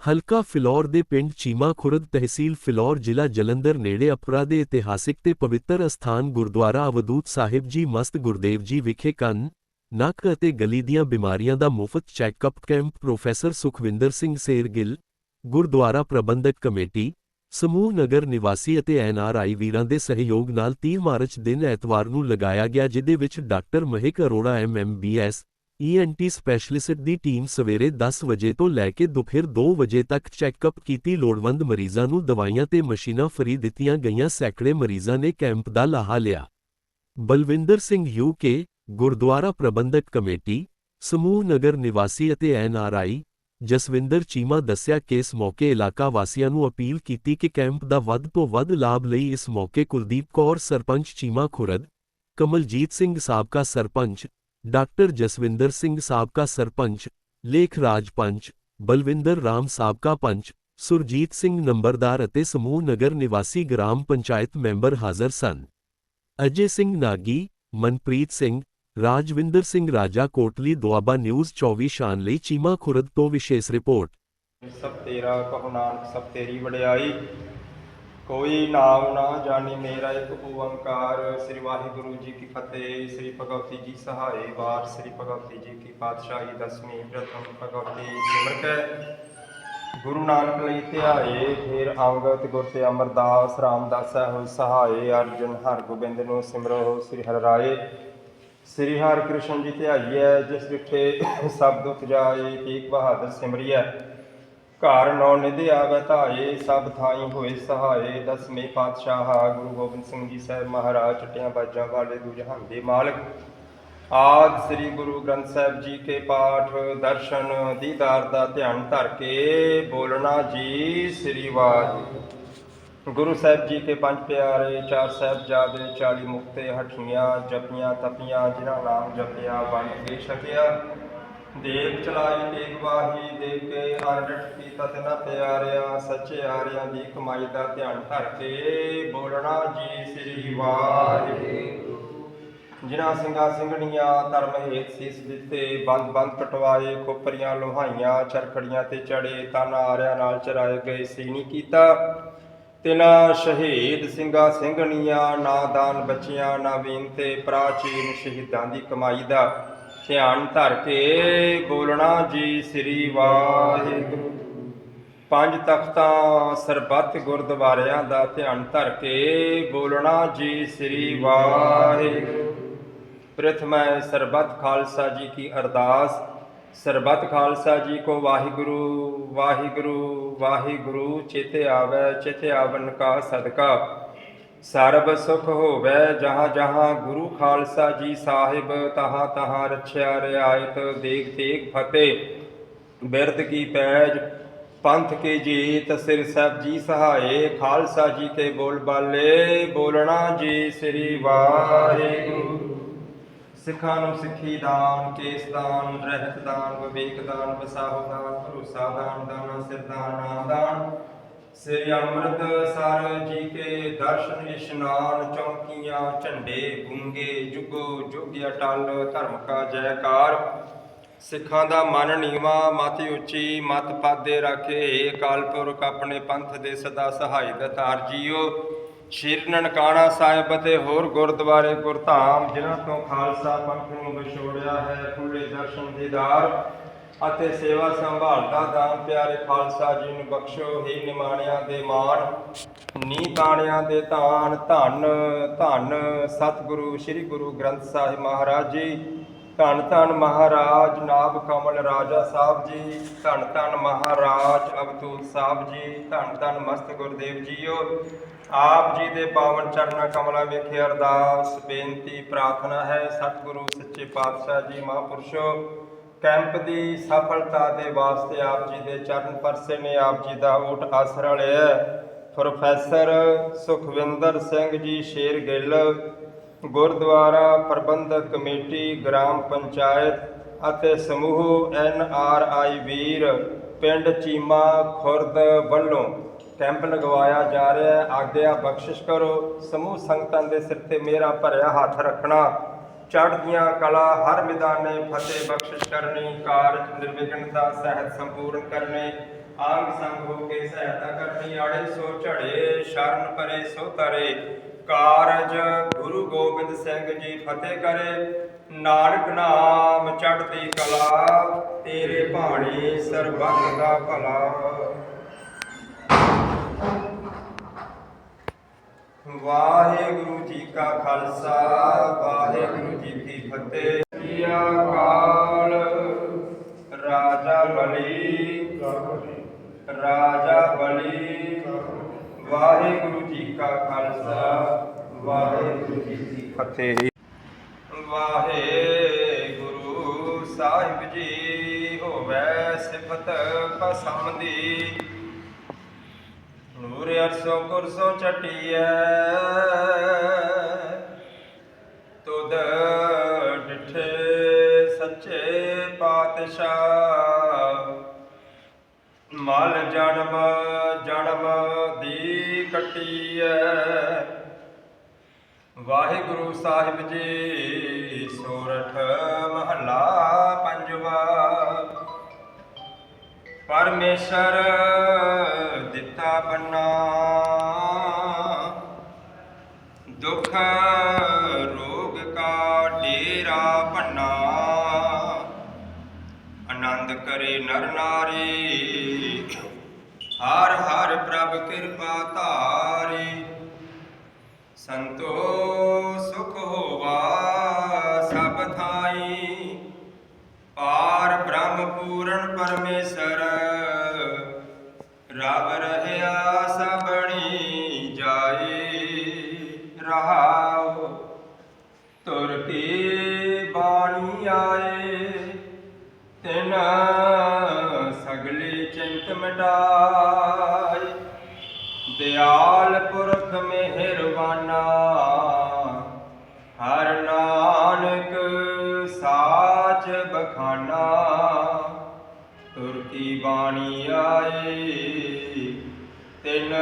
ਹਲਕਾ ਫਿਲੌਰ ਦੇ ਪਿੰਡ ਚੀਮਾ ਖੁਰਦ ਤਹਿਸੀਲ ਫਿਲੌਰ ਜ਼ਿਲ੍ਹਾ ਜਲੰਧਰ ਨੇੜੇ ਅਪਰਾ ਦੇ ਇਤਿਹਾਸਿਕ ਤੇ ਪਵਿੱਤਰ ਅਸਥਾਨ ਗੁਰਦੁਆਰਾ ਅਵਦੂਤ ਸਾਹਿਬ ਜੀ ਮਸਤ ਗੁਰਦੇਵ ਜੀ ਵਿਖੇ ਕੰਨ, ਨੱਕ ਅਤੇ ਗਲੀ ਦੀਆਂ ਬਿਮਾਰੀਆਂ ਦਾ ਮੁਫਤ checkup camp professor Sukhwinder Singh Shergill, gurdwara ਪ੍ਰਬੰਧਕ ਕਮੇਟੀ ਸਮੂਹ ਨਗਰ ਨਿਵਾਸੀ ਅਤੇ ਐਨਆਰਆਈ ਵੀਰਾਂ ਦੇ ਸਹਿਯੋਗ ਨਾਲ 30 ਮਾਰਚ ਦਿਨ ਐਤਵਾਰ ਨੂੰ ਲਗਾਇਆ ਗਿਆ ਜਿਦੇ ਵਿੱਚ doctor Mehak Arora MBBS ENT specialist ਦੀ ਟੀਮ ਸਵੇਰੇ 10 ਵਜੇ ਤੋਂ ਲੈ ਕੇ ਦੁਪਹਿਰ 2 ਵਜੇ ਤੱਕ ਚੈੱਕਅਪ ਕੀਤੀ। ਲੋੜਵੰਦ ਮਰੀਜ਼ਾਂ ਨੂੰ ਦਵਾਈਆਂ ਤੇ ਮਸ਼ੀਨਾਂ ਫਰੀ ਦਿੱਤੀਆਂ ਗਈਆਂ। ਸੈਂਕੜੇ ਮਰੀਜ਼ਾਂ ਨੇ ਕੈਂਪ ਦਾ ਲਾਹਾ ਲਿਆ। ਬਲਵਿੰਦਰ ਸਿੰਘ ਯੂਕੇ ਗੁਰਦੁਆਰਾ ਪ੍ਰਬੰਧਕ ਕਮੇਟੀ, ਸਮੂਹ ਨਗਰ ਨਿਵਾਸੀ ਅਤੇ ਐਨਆਰਆਈ ਜਸਵਿੰਦਰ ਚੀਮਾ ਦੱਸਿਆ ਕਿ ਇਸ ਮੌਕੇ ਇਲਾਕਾ ਵਾਸੀਆਂ ਨੂੰ ਅਪੀਲ ਕੀਤੀ ਕਿ ਕੈਂਪ ਦਾ ਵੱਧ ਤੋਂ ਵੱਧ ਲਾਭ ਲਈ ਇਸ ਮੌਕੇ ਕੁਲਦੀਪ ਕੌਰ, ਸਰਪੰਚ ਚੀਮਾ ਖੁਰਦ, ਕਮਲਜੀਤ ਸਿੰਘ ਸਾਬਕਾ ਸਰਪੰਚ, ਡਾਕਟਰ ਜਸਵਿੰਦਰ ਸਿੰਘ ਸਾਬਕਾ ਸਰਪੰਚ, ਲੇਖ ਰਾਜ ਪੰਚ, ਬਲਵਿੰਦਰ ਰਾਮ ਸਾਬਕਾ ਪੰਚ, ਸੁਰਜੀਤ ਸਿੰਘ ਨੰਬਰਦਾਰ ਅਤੇ ਸਮੂਹ ਨਗਰ ਨਿਵਾਸੀ ਗ੍ਰਾਮ ਪੰਚਾਇਤ ਮੈਂਬਰ ਹਾਜ਼ਰ ਸਨ। ਅਜੇ ਸਿੰਘ ਨਾਗੀ, ਮਨਪ੍ਰੀਤ ਸਿੰਘ ਰਾਜਵਿੰਦਰ ਸਿੰਘ ਰਾਜਾ ਕੋਟਲੀ ਦੁਆਬਾ ਨਿਊਜ਼ 24 ਸ਼ਾਨ ਲਈ ਚੀਮਾ ਖੁਰਦ ਤੋਂ ਵਿਸ਼ੇਸ਼ ਰਿਪੋਰਟ ਸਭ ਤੇਰਾ ਕਹੋ ਨਾਨਕ ਸਭ ਤੇਰੀ ਵਡਿਆਈ ਕੋਈ ਨਾਮ ਨਾ ਜਾਣੀ ਮੇਰਾ ਇੱਕ ਓੰਕਾਰ ਸ੍ਰੀ ਵਾਹਿਗੁਰੂ ਜੀ ਕੀ ਫਤਿਹ ਸ੍ਰੀ ਭਗਵਤੀ ਜੀ ਸਹਾਏ ਵਾਰ ਸ੍ਰੀ ਭਗਵਤੀ ਜੀ ਕੀ ਪਾਤਸ਼ਾਹੀ ਦਸਵੀਂ ਪ੍ਰਥਮ ਭਗਵਤੀ ਸਿਮਰ ਕੈ ਗੁਰੂ ਨਾਨਕ ਲਈ ਧਿਆਏ ਫਿਰ ਅੰਗਤ ਗੁਰ ਤੇ ਅਮਰਦਾਸ ਰਾਮਦਾਸਾ ਹੋਇ ਸਹਾਏ ਅਰਜਨ ਹਰਗੋਬਿੰਦ ਨੂੰ ਸਿਮਰੋ ਸ੍ਰੀ ਹਰਿ ਰਾਏ ਸ੍ਰੀ ਹਰਿ ਕ੍ਰਿਸ਼ਨ ਜੀ ਧਿਆਈਐ ਜਿਸ ਵਿਖੇ ਸਭ ਦੁਖ ਜਾਏ ਤੀਕ ਬਹਾਦਰ ਸਿਮਰਿਐ ਘਰ ਨੌ ਨਿਧਿ ਆਵੈ ਧਾਏ, ਸਭ ਥਾਈ ਹੋਏ ਸਹਾਏ, ਦਸਵੇਂ ਪਾਤਸ਼ਾਹ ਗੁਰੂ ਗੋਬਿੰਦ ਸਿੰਘ ਜੀ ਸਾਹਿਬ ਮਹਾਰਾਜ, ਚਟਿਆਂ ਬਾਜਾਂ ਵਾਲੇ ਦੂ ਦੇ ਮਾਲਕ। ਆਦ ਸ੍ਰੀ ਗੁਰੂ ਗ੍ਰੰਥ ਸਾਹਿਬ ਜੀ ਕੇ ਪਾਠ, ਦਰਸ਼ਨ, ਦੀਦਾਰ ਦਾ ਧਿਆਨ ਧਰ ਕੇ ਬੋਲਣਾ ਜੀ ਸ੍ਰੀ ਵਾਹਿਗੁਰੂ। ਗੁਰੂ ਸਾਹਿਬ ਜੀ ਕੇ ਪੰਜ ਪਿਆਰੇ, ਚਾਰ ਸਾਹਿਬਜ਼ਾਦੇ 40 ਮੁਕਤੇ, ਹਠੀਆਂ, ਜਪੀਆਂ, ਤਪੀਆਂ, ਜਿਨ੍ਹਾਂ ਨਾਮ ਜਪਿਆ ਬਣ ਕੇ ਛਕਿਆ। ਦੇਖ ਚਲਾਈ ਤੇਗ ਵਾਹੀ ਦੇ ਕੇ ਅਰਡਟ ਕੀ ਤਤ ਨ ਪਿਆਰਿਆ, ਸੱਚੇ ਆਰਿਆਂ ਦੀ ਕਮਾਈ ਦਾ ਧਿਆਨ ਧਰ ਕੇ ਬੋਲਣਾ ਜੀ ਸ੍ਰੀ ਵਾਹਿਗੁਰੂ। ਜਿਨ੍ਹਾਂ ਸਿੰਘਾਂ ਸਿੰਘਣੀਆਂ ਧਰਮ ਹੇਤ ਸੀਸ ਦਿੱਤੇ, ਬੰਦ ਬੰਦ ਕਟਵਾਏ ਖੋਪਰੀਆਂ ਲੋਹਾਈਆਂ, ਚਰਖੜੀਆਂ ਤੇ ਚੜੇ, ਤਨ ਆਰਿਆਂ ਨਾਲ ਚਰਾਏ ਗਏ ਸੀਨੀ ਕੀਤਾ। ਤਿਨਾ ਸ਼ਹੀਦ ਸਿੰਘਾਂ ਸਿੰਘਣੀਆਂ ਨਾਦਾਨ ਬੱਚੀਆਂ ਨਵੀਨ ਤੇ ਪ੍ਰਾਚੀਨ ਸ਼ਹੀਦਾਂ ਦੀ ਕਮਾਈ ਦਾ ਧਿਆਨ ਧਰ ਕੇ ਬੋਲਣਾ ਜੀ ਸ੍ਰੀ ਵਾਹਿਗੁਰੂ। ਪੰਜ ਤਖਤਾਂ ਸਰਬੱਤ ਗੁਰਦੁਆਰਿਆਂ ਦਾ ਧਿਆਨ ਧਰ ਕੇ ਬੋਲਣਾ ਜੀ ਸ੍ਰੀ ਵਾਹਿਗੁਰੂ। ਪ੍ਰਥਮੈ ਸਰਬੱਤ ਖਾਲਸਾ ਜੀ ਕੀ ਅਰਦਾਸ। ਸਰਬੱਤ ਖਾਲਸਾ ਜੀ ਕੋ ਵਾਹਿਗੁਰੂ ਵਾਹਿਗੁਰੂ ਵਾਹਿਗੁਰੂ, ਚੇਤੇ ਆਵੈ, ਚੇਤੇ ਆਵਨ ਕਾ ਸਦਕਾ। ਸਰਬ ਸੁਖ ਹੋਵੇ ਜਹਾਂ ਜਹਾਂ, ਗੁਰੂ ਖਾਲਸਾ ਜੀ ਸਾਹਿਬ, ਤਹਾਂ ਤਹਾਂ ਰਛਿਆ ਰਿਆਇਤ ਦੇਖ ਦੇਖ ਫਤਿਹ। ਬਿਰਦ ਕੀ ਪੈਜ, ਪੰਥ ਕੇ ਜੀਤ, ਸਿਰ ਸਾਹਿਬ ਜੀ ਸਹਾਏ, ਖਾਲਸਾ ਜੀ ਕੇ ਬੋਲ ਬਾਲੇ, ਬੋਲਣਾ ਜੀ ਸ੍ਰੀ ਵਾਹਿਗੁਰੂ। ਸਿੱਖਾਂ ਨੂੰ ਸਿੱਖੀ ਦਾਨ, ਕੇਸ ਦਾਨ, ਰਹਿਤ ਦਾਨ, ਵਿਵੇਕ ਦਾਨ ਵਸਾਹੁ ਦਾਨ, ਭਰੋਸਾ ਦਾਨ, ਦਾਨਾ ਸਿਰ ਦਾਨ, ਨਾਮ ਦਾਨ। ਸ੍ਰੀ ਅੰਮ੍ਰਿਤਸਰ ਜੀ ਕੇ ਦਰਸ਼ਨ ਇਸ਼ਨਾਨ ਚੌਂਕੀਆਂ, ਝੰਡੇ ਗੁੰਗੇ, ਜੁਗੋ ਜੁਗ ਅਟਲ, ਧਰਮ ਕਾ ਜੈਕਾਰ। ਸਿੱਖਾਂ ਦਾ ਮਨ ਨੀਵਾ, ਮਤ ਉੱਚੀ, ਮਤ ਪਾਦੇ ਰੱਖੇ ਅਕਾਲ ਪੁਰਖ ਆਪਣੇ ਪੰਥ ਦੇ ਸਦਾ ਸਹਾਈ ਤਾਰ ਜੀਓ। ਸ਼੍ਰੀ ਨਨਕਾਣਾ ਸਾਹਿਬ ਅਤੇ ਹੋਰ ਗੁਰਦੁਆਰੇ ਗੁਰਧਾਮ, ਜਿਨ੍ਹਾਂ ਤੋਂ ਖਾਲਸਾ ਪੰਥ ਨੂੰ ਵਿਛੋੜਿਆ ਹੈ ਖੁੱਲੇ ਦਰਸ਼ਨ ਦੀਦਾਰ ਅਤੇ ਸੇਵਾ ਸੰਭਾਲ ਦਾ ਦਾਨ, ਪਿਆਰੇ ਖਾਲਸਾ ਜੀ ਨੂੰ ਬਖਸ਼ੋ, ਹੀ ਨਿਮਾਣਿਆਂ ਦੇ ਮਾਣ ਨੀ ਤਾਣਿਆਂ ਦੇ ਤਾਣ, ਧੰਨ ਧੰਨ ਸਤਿਗੁਰੂ, ਸ੍ਰੀ ਗੁਰੂ ਗ੍ਰੰਥ ਸਾਹਿਬ ਮਹਾਰਾਜ ਜੀ। ਧੰਨ ਧੰਨ ਮਹਾਰਾਜ ਨਾਭ ਕਮਲ ਰਾਜਾ ਸਾਹਿਬ ਜੀ, ਧੰਨ ਧੰਨ ਮਹਾਰਾਜ ਅਵਤੂਤ ਸਾਹਿਬ ਜੀ, ਧੰਨ ਧੰਨ ਮਸਤ ਗੁਰਦੇਵ ਜੀਓ। ਆਪ ਜੀ ਦੇ ਪਾਵਨ ਚਰਨਾਂ ਕਮਲਾਂ ਵਿਖੇ ਅਰਦਾਸ, ਬੇਨਤੀ, ਪ੍ਰਾਰਥਨਾ ਹੈ, ਸਤਿਗੁਰੂ ਸੱਚੇ ਪਾਤਸ਼ਾਹ ਜੀ ਮਹਾਂਪੁਰਸ਼ੋ। ਕੈਂਪ ਦੀ ਸਫਲਤਾ ਦੇ ਵਾਸਤੇ ਆਪ ਜੀ ਦੇ ਚਰਨ ਪਰਸੇ ਨੇ ਆਪ ਜੀ ਦਾ ਓਟ ਆਸਰਾ ਲਿਆ। ਪ੍ਰੋਫੈਸਰ ਸੁਖਵਿੰਦਰ ਸਿੰਘ ਜੀ ਸ਼ੇਰ ਗਿੱਲ ਗੁਰਦੁਆਰਾ ਪ੍ਰਬੰਧਕ ਕਮੇਟੀ, ਗ੍ਰਾਮ ਪੰਚਾਇਤ ਅਤੇ ਸਮੂਹ ਐਨ ਆਰ ਆਈ ਵੀਰ ਪਿੰਡ ਚੀਮਾ ਖੁਰਦ ਵੱਲੋਂ ਕੈਂਪ ਲਗਵਾਇਆ ਜਾ ਰਿਹਾ ਹੈ। ਆਗਿਆ ਬਖਸ਼ਿਸ਼ ਕਰੋ। ਸਮੂਹ ਸੰਗਤਾਂ ਦੇ ਸਿਰ ਤੇ ਮੇਰਾ ਭਰਿਆ ਹੱਥ ਰੱਖਣਾ। ਚੜ੍ਹਦੀਆਂ ਕਲਾ ਹਰ ਮੈਦਾਨੇ ਫਤਿਹ ਬਖਸ਼ਿਸ਼ ਕਰਨੀ। ਕਾਰਜ ਨਿਰਵਿਘਨਤਾ ਸਹਿਤ ਸੰਪੂਰਨ ਕਰਨੇ। ਆਂਗ ਸੰਗ ਹੋ ਕੇ ਸਹਾਇਤਾ ਕਰਨੀ। ਆੜੇ ਸੋ ਝੜੇ, ਸ਼ਰਨ ਪਰੇ ਸੋ ਤਰੇ। ਕਾਰਜ ਗੁਰੂ ਗੋਬਿੰਦ ਸਿੰਘ ਜੀ ਫਤਿਹ ਕਰੇ। ਨਾਨਕ ਨਾਮ ਚੜ੍ਹਦੀ ਕਲਾ, ਤੇਰੇ ਭਾਣੇ ਸਰਬੱਤ ਦਾ ਭਲਾ। ਵਾਹਿਗੁਰੂ ਜੀ ਕਾ ਖਾਲਸਾ, ਵਾਹਿਗੁਰੂ ਜੀ ਕੀ ਫਤਿਹ। ਸ੍ਰੀ ਅਕਾਲ ਰਾਜਾ ਬਲੀ ਰਾਜਾ ਬਲੀ। ਵਾਹਿਗੁਰੂ ਜੀ ਕਾ ਖਾਲਸਾ, ਵਾਹਿਗੁਰੂ ਜੀ ਕੀ ਫਤਿਹ। ਵਾਹਿਗੁਰੂ ਸਾਹਿਬ ਜੀ, ਹੋਵੇ ਸਿਫਤ ਪਸੰਦੀ ਨੂਰ ਅਰਸੋ ਕੁਰਸੋ ਚਟੀਐ, ਤੁਧ ਡਿਠੇ ਸੱਚੇ ਪਾਤਸ਼ਾਹ। ਮਲ ਜਨਮ ਜਨਮ ਦੀ ਕਟੀਐ। ਵਾਹਿਗੁਰੂ ਸਾਹਿਬ ਜੀ ਸੋਰਠ ਮਹੱਲਾ ਪੰਜਵਾ। ਪਰਮੇਸ਼ਰ ਦਿੱਤਾ ਬੰਨਾ ਦੁੱਖ ਰੋਗ ਕਾ ਡੇਰਾ ਭੰਨਾ ਆਨੰਦ ਕਰੇ ਨਰ ਨਾਰੀ ਹਰ ਹਰ ਪ੍ਰਭ ਕਿਰਪਾ ਧਾਰੀ। ਸੰਤੋ ਮਿਟਾਈ। ਦਿਆਲ ਪੁਰਖ ਮਿਹਰਬਾਨਾ। ਹਰ ਨਾਨਕ ਸਾਚ ਬਖਾਨਾ। ਤੁਰਕੀ ਬਾਣੀ ਆਏ ਤਿਨ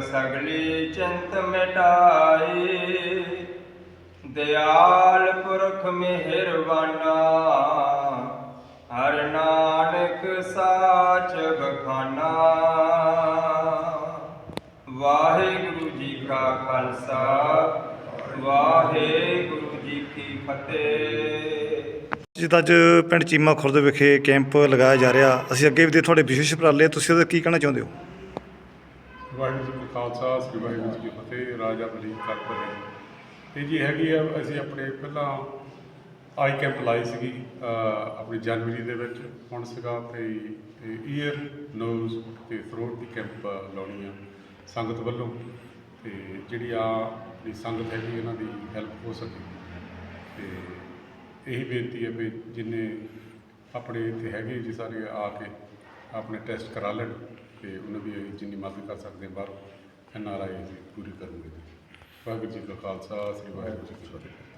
ਸਗਲੀ ਚਿੰਤ ਮਿਟਾਈ। ਦਿਆਲ ਪੁਰਖ ਮਿਹਰਬਾਨਾ। ਹਰ ਨਾਨਕ ਸਾਚ ਬਖਾਨਾ ਵਾਹਿਗੁਰੂ ਜੀ ਕਾ ਖਾਲਸਾ ਵਾਹਿਗੁਰੂ ਜੀ ਕੀ ਫਤਿਹ। ਜਿੱਦਾਂ ਅੱਜ ਪਿੰਡ ਚੀਮਾ ਖੁਰਦ ਵਿਖੇ ਕੈਂਪ ਲਗਾਇਆ ਜਾ ਰਿਹਾ ਅਸੀਂ ਅੱਗੇ ਵੀ ਦੇ ਤੁਹਾਡੇ ਵਿਸ਼ੇਸ਼ ਉਪਰਾਲੇ ਤੁਸੀਂ ਉਹਦਾ ਕੀ ਕਹਿਣਾ ਚਾਹੁੰਦੇ ਹੋ? ਵਾਹਿਗੁਰੂ ਜੀ ਕਾ ਖਾਲਸਾ ਸ੍ਰੀ ਵਾਹਿਗੁਰੂ ਜੀ ਕੀ ਫਤਿਹ ਰਾਜਾ ਬਲੀ ਕਰਪਰੇ ਤੇ ਜੀ ਹੈਗੀ ਆ ਅਸੀਂ ਆਪਣੇ ਪਹਿਲਾਂ ਆਈ ਕੈਂਪ ਲਾਈ ਸੀਗੀ ਆਪਣੀ ਜਨਵਰੀ ਦੇ ਵਿੱਚ ਹੁਣ ਸੀਗਾ ਤੇ ਈਅਰ ਨੋਜ਼ ਤੇ ਥਰੋਟ ਦੀ ਕੈਂਪ ਲਾਉਣੀ ਆ ਸੰਗਤ ਵੱਲੋਂ। ਤੇ ਜਿਹੜੀ ਆ ਆਪਣੀ ਸੰਗਤ ਹੈਗੀ, ਇਹਨਾਂ ਦੀ ਹੈਲਪ ਹੋ ਸਕੇ। ਤੇ ਇਹੀ ਬੇਨਤੀ ਹੈ ਵੀ ਜਿੰਨੇ ਆਪਣੇ ਇੱਥੇ ਹੈਗੇ ਜੀ ਸਾਰੇ ਆ ਕੇ ਆਪਣੇ ਟੈਸਟ ਕਰਾ ਲੈਣ ਤੇ ਉਹਨਾਂ ਦੀ ਅਸੀਂ ਜਿੰਨੀ ਮਦਦ ਕਰ ਸਕਦੇ ਹਾਂ, ਬਾਹਰੋਂ ਐਨ ਆਰ ਆਈ ਪੂਰੀ ਕਰੂਗੇ ਵਾਹਿਗੁਰੂ ਜੀ ਕਾ ਖਾਲਸਾ, ਸ੍ਰੀ ਵਾਹਿਗੁਰੂ ਜੀ ਕੀ ਫਤਿਹ।